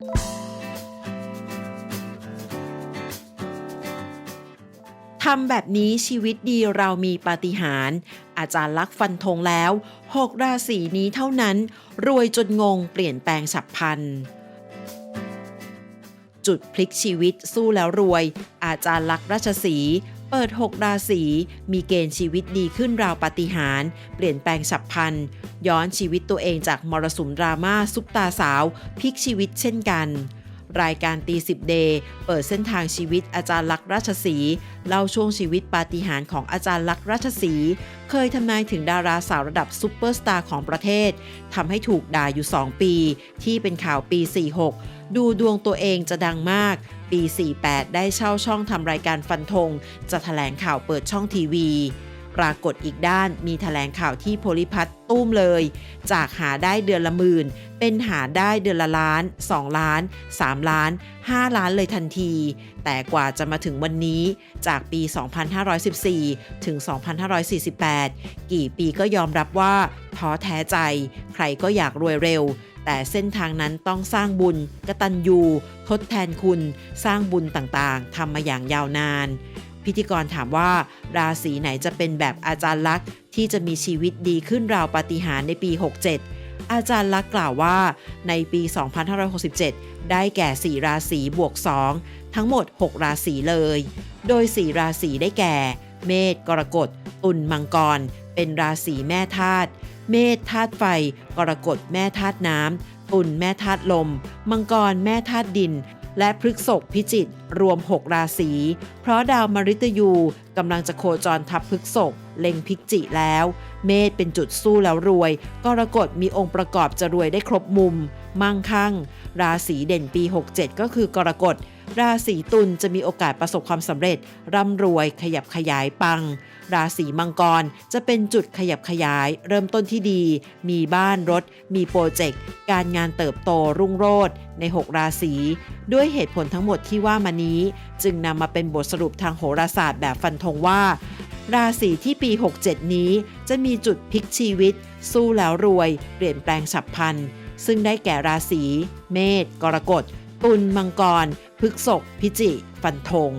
ทำแบบนี้ชีวิตดีเรามีปาฏิหาริย์อาจารย์ลักษ์ฟันธงแล้ว 6 ราศีนี้เท่านั้น รวยจนงงเปลี่ยนแปลงฉับพลันจุดพลิกชีวิตสู้แล้วรวย อาจารย์ลักษ์ราชสี เปิด 6 ราศี มีเกณฑ์ชีวิตดีขึ้นราวปาฏิหาริย์เปลี่ยนแปลงฉับพลัน ย้อนชีวิตตัวเองจากมรสุมดราม่าซุปตาสาวพลิกชีวิตเช่นกัน รายการตีสิบเดย์เปิดเส้นทางชีวิตอาจารย์ลักษ์ราชสีเล่าช่วงชีวิตปาฏิหาริย์ของอาจารย์ลักษ์ราชสีเคยทำนายถึงดาราสาวระดับซุปเปอร์สตาร์ของประเทศทำให้ถูกด่าอยู่ 2 ปี ที่เป็นข่าวปี 46 ดูดวงตัวเองจะดังมาก ปี 48 ได้เช่าช่องทำรายการฟันธงจะแถลงข่าวเปิดช่องทีวี ปรากฏอีกด้านมีแถลงข่าวที่โพลิพัทตุ้มเลย จากหาได้เดือนละหมื่น เป็นหาได้เดือนละล้าน 2 ล้าน 3 ล้าน 5 ล้านเลยทันที แต่กว่าจะมาถึงวันนี้จากปี 2514 ถึง 2548 กี่ปีก็ยอมรับว่าท้อแท้ใจ ใครก็อยากรวยเร็วแต่เส้นทางนั้นต้องสร้างบุญกระตัญญูทดแทนคุณ สร้างบุญต่างๆทำมาอย่างยาวนาน พิธีกรถามว่า ราศีไหนจะเป็นแบบอาจารย์ลักษ์ที่จะมีชีวิตดีขึ้นราวปาฏิหาริย์ในปี 67 อาจารย์ลักษ์กล่าวว่า ในปี 2567 ได้แก่ 4 ราศีบวก 2 ทั้งหมด 6 ราศีเลย โดย 4 ราศีได้แก่ เมษกรกฎ ตุลมังกร เป็นราศีแม่ธาตุเมษธาตุไฟ กรกฎแม่ธาตุน้ำตุลแม่ธาตุลม มังกรแม่ธาตุดิน และพฤกษกพิจิกรวม 6 ราศี เพราะดาวมฤตยูกำลังจะโคจรทับพฤกษกเล็งพิจิแล้ว เมษเป็นจุดสู้แล้วรวยกรกฎมีองค์ประกอบจะรวยได้ครบมุม มั่งคั่ง ราศีเด่นปี 67 ก็คือกรกฎราศีตุลจะมีโอกาสประสบความสำเร็จ ร่ำรวยขยับขยายปัง ราศีมังกรจะเป็นจุดขยับขยาย เริ่มต้นที่ดี มีบ้านรถ มีโปรเจกต์ การงานเติบโตรุ่งโรจน์ใน 6 ราศี ด้วยเหตุผลทั้งหมดที่ว่ามานี้ จึงนำมาเป็นบทสรุปทางโหราศาสตร์แบบฟันธงว่า ราศีที่ปี 67 นี้จะมีจุดพลิกชีวิต สู้แล้วรวย เปลี่ยนแปลงฉับพลัน ซึ่งได้แก่ราศีเมษกรกฎตุลมังกรพฤกษกพิจิ ฟันธง